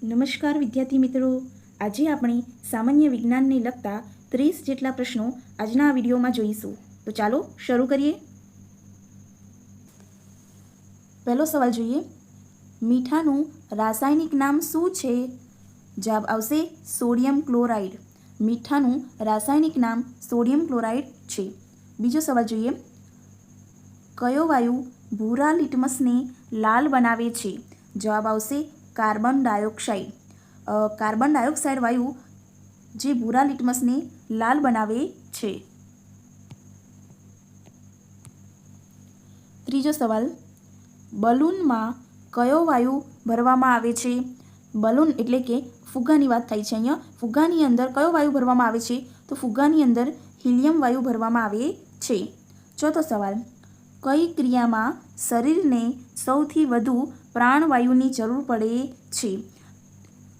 નમસ્કાર વિદ્યાર્થી મિત્રો. આજે આપણે સામાન્ય વિજ્ઞાનને લગતા ત્રીસ જેટલા પ્રશ્નો આજના વિડીયોમાં જોઈશું. તો ચાલો શરૂ કરીએ. પહેલો સવાલ જોઈએ. મીઠાનું રાસાયણિક નામ શું છે? જવાબ આવશે સોડિયમ ક્લોરાઇડ. મીઠાનું રાસાયણિક નામ સોડિયમ ક્લોરાઇડ છે. બીજો સવાલ જોઈએ. કયો વાયુ ભૂરા લિટમસને લાલ બનાવે છે? જવાબ આવશે કાર્બન ડાયોક્સાઇડ. કાર્બન ડાયોક્સાઇડ વાયુ જે ભૂરા લિટમસને લાલ બનાવે છે. ત્રીજો સવાલ. બલૂનમાં કયો વાયુ ભરવામાં આવે છે? બલૂન એટલે કે ફુગ્ગાની વાત થાય છે અહીંયા. ફુગ્ગાની અંદર કયો વાયુ ભરવામાં આવે છે? તો ફુગ્ગાની અંદર હિલિયમ વાયુ ભરવામાં આવે છે. ચોથો સવાલ. કઈ ક્રિયામાં શરીરને સૌથી વધુ પ્રાણવાયુની જરૂર પડે છે.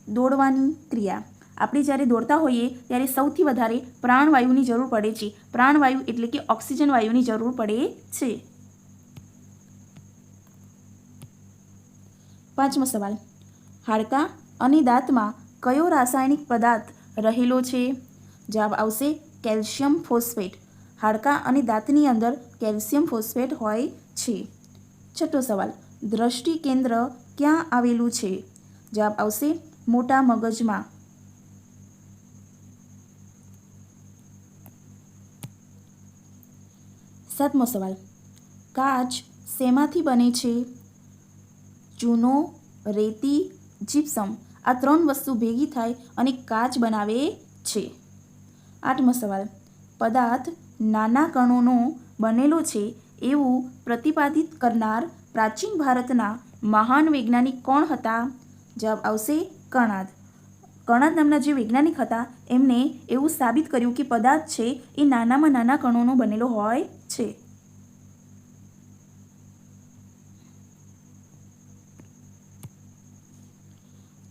દોડવાની ક્રિયા. આપણે જ્યારે દોડતા હોઈએ ત્યારે સૌથી વધારે પ્રાણવાયુની જરૂર પડે છે. પ્રાણવાયુ એટલે કે ઓક્સિજન વાયુની જરૂર પડે છે. પાંચમો સવાલ. હાડકાં અને દાંતમાં કયો રાસાયણિક પદાર્થ રહેલો છે? જવાબ આવશે કેલ્શિયમ ફોસ્ફેટ. હાડકાં અને દાંતની અંદર કેલ્શિયમ ફોસ્ફેટ હોય છે. છઠ્ઠો સવાલ. દ્રષ્ટિ કેન્દ્ર ક્યાં આવેલું છે? જવાબ આવશે મોટા મગજમાં. સાતમો સવાલ. કાચ શેમાંથી બને છે? ચૂનો રેતી જીપ્સમ આ ત્રણ વસ્તુ ભેગી થાય અને કાચ બનાવે છે. આઠમો સવાલ. પદાર્થ નાના કણોનો બનેલો છે એવું પ્રતિપાદિત કરનાર પ્રાચીન ભારતના મહાન વૈજ્ઞાનિક કોણ હતા? જવાબ આવશે કણાદ કણાદ નામના જે વૈજ્ઞાનિક હતા, એમને એવું સાબિત કર્યું કે પદાર્થ છે એ નાનામાં નાના કણોનો બનેલો હોય છે.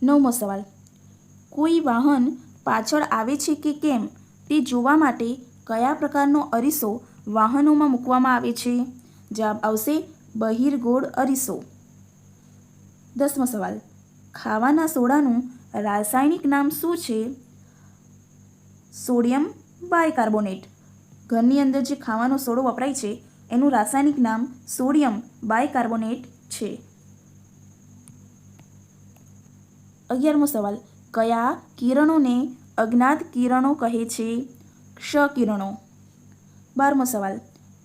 નવમો સવાલ. કોઈ વાહન પાછળ આવે છે કે કેમ? તે જોવા માટે કયા પ્રકારનો અરીસો વાહનોમાં મૂકવામાં આવે છે? જવાબ આવશે બહિર્ગોળ અરીસો. દસમો સવાલ. ખાવાના સોડાનું રાસાયણિક નામ શું છે? Sodium bicarbonate. ઘરની અંદર જે ખાવાનો સોડો વપરાય છે, એનું રાસાયણિક નામ સોડિયમ બાયકાર્બોનેટ છે. અગિયારમો સવાલ. કયા કિરણોને અજ્ઞાત કિરણો કહે છે? ક્ષ કિરણો બારમો સવાલ.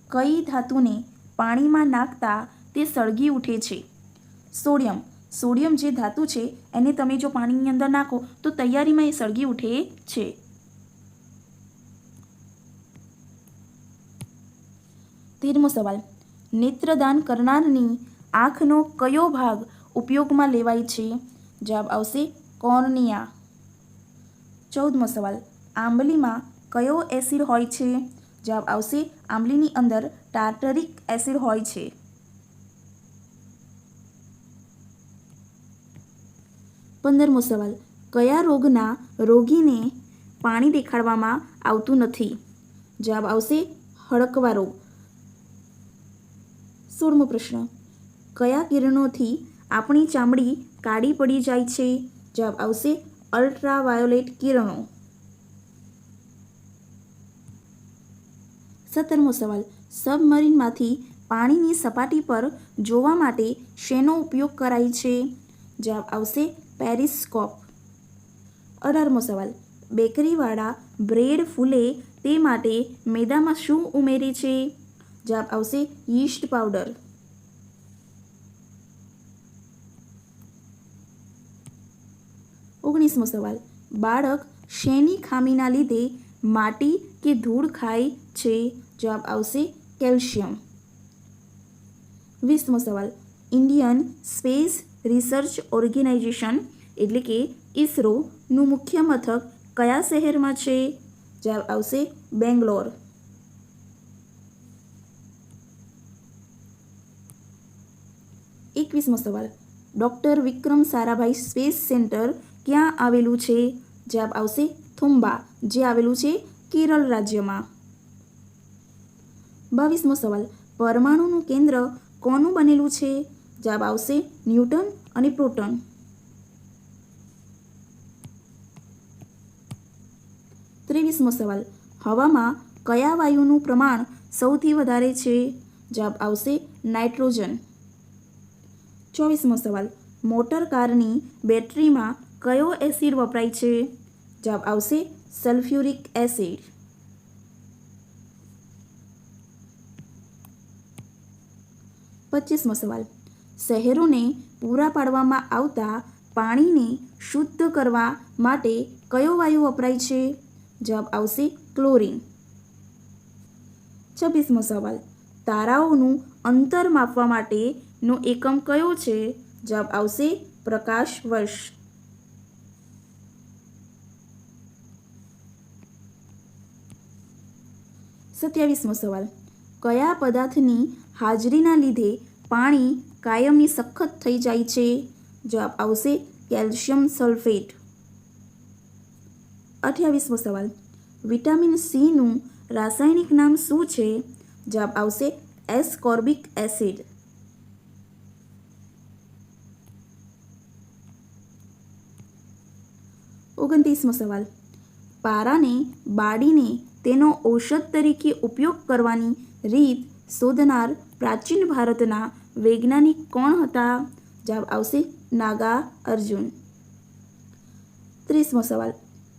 કઈ ધાતુને પાણીમાં નાખતા તે સળગી ઉઠે છે. સોડિયમ. સોડિયમ જે ધાતુ છે, એને તમે જો પાણીની અંદર નાખો, તો તૈયારીમાં એ સળગી ઉઠે છે. તેરમો સવાલ. નેત્રદાન કરનારની આંખનો કયો ભાગ ઉપયોગમાં લેવાય છે? જવાબ આવશે, કોર્નિયા. ચૌદમો સવાલ. આંબલીમાં કયો એસિડ હોય છે? જવાબ આવશે. આંબલીની અંદર ટાર્ટરિક એસિડ હોય છે. પંદરમો સવાલ. કયા રોગના રોગીને પાણી દેખાડવામાં આવતું નથી? જવાબ આવશે હડકવા રોગ. સોળમો પ્રશ્ન. કયા કિરણોથી આપણી ચામડી કાળી પડી જાય છે? જવાબ આવશે અલ્ટ્રાવાયોલેટ કિરણો. સત્તરમો સવાલ સબમરીનમાંથી પાણીની સપાટી પર જોવા માટે શેનો ઉપયોગ કરાય છે? જવાબ આવશે પેરિસ્કોપ અઢારમો સવાલ બેકરીવાળા બ્રેડ ફૂલે તે માટે મેદામાં શું ઉમેરે છે? જવાબ આવશે યીસ્ટ પાવડર. ઓગણીસમો સવાલ બાળક શેની ખામીના લીધે માટી કે ધૂળ ખાય છે? જવાબ આવશે કેલ્શિયમ. વીસમો સવાલ. ઇન્ડિયન સ્પેસ રિસર્ચ ઓર્ગેનાઇઝેશન એટલે કે ઇસરોનું મુખ્ય મથક કયા શહેરમાં છે? જવાબ આવશે બેંગ્લોર. એકવીસમો સવાલ. Doctor Vikram Sarabhai space centre ક્યાં આવેલું છે? જવાબ આવશે થુંબા જે આવેલું છે કેરળ રાજ્યમાં. બાવીસમો સવાલ, પરમાણુનું કેન્દ્ર કોનું બનેલું છે? જવાબ આવશે ન્યૂટન અને પ્રોટન. ત્રેવીસમો સવાલ, હવામાં કયા વાયુનું પ્રમાણ સૌથી વધારે છે? જવાબ આવશે નાઇટ્રોજન. ચોવીસમો સવાલ, મોટર કારની બેટરીમાં કયો એસિડ વપરાય છે? જવાબ આવશે સલ્ફ્યુરિક એસિડ. પચીસમો સવાલ. શહેરોને પૂરા પાડવામાં આવતા પાણીને શુદ્ધ કરવા માટે કયો વાયુ વપરાય છે? જવાબ આવશે ક્લોરીન. છવ્વીસમો સવાલ. તારાઓનું અંતર માપવા માટેનો એકમ કયો છે? જવાબ આવશે પ્રકાશ વર્ષ સત્યાવીસમો સવાલ. કયા પદાર્થની હાજરીના લીધે પાણી કાયમી સખત થઈ જાય છે? જવાબ આવશે કેલ્શિયમ સલ્ફેટ. અઠ્યાવીસમો સવાલ. વિટામિન સીનું રાસાયણિક નામ શું છે? જવાબ આવશે એસકોર્બિક એસિડ. ઓગણત્રીસમો સવાલ. પારાને, બાળીને તેનો ઔષધ તરીકે ઉપયોગ કરવાની રીત શોધનાર પ્રાચીન ભારતના વૈજ્ઞાનિક કોણ હતા? જવાબ આવશે નાગા અર્જુન. ત્રીસમો સવાલ.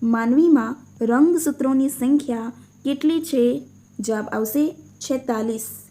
માનવીમાં રંગસૂત્રોની સંખ્યા કેટલી છે? જવાબ આવશે છેતાલીસ.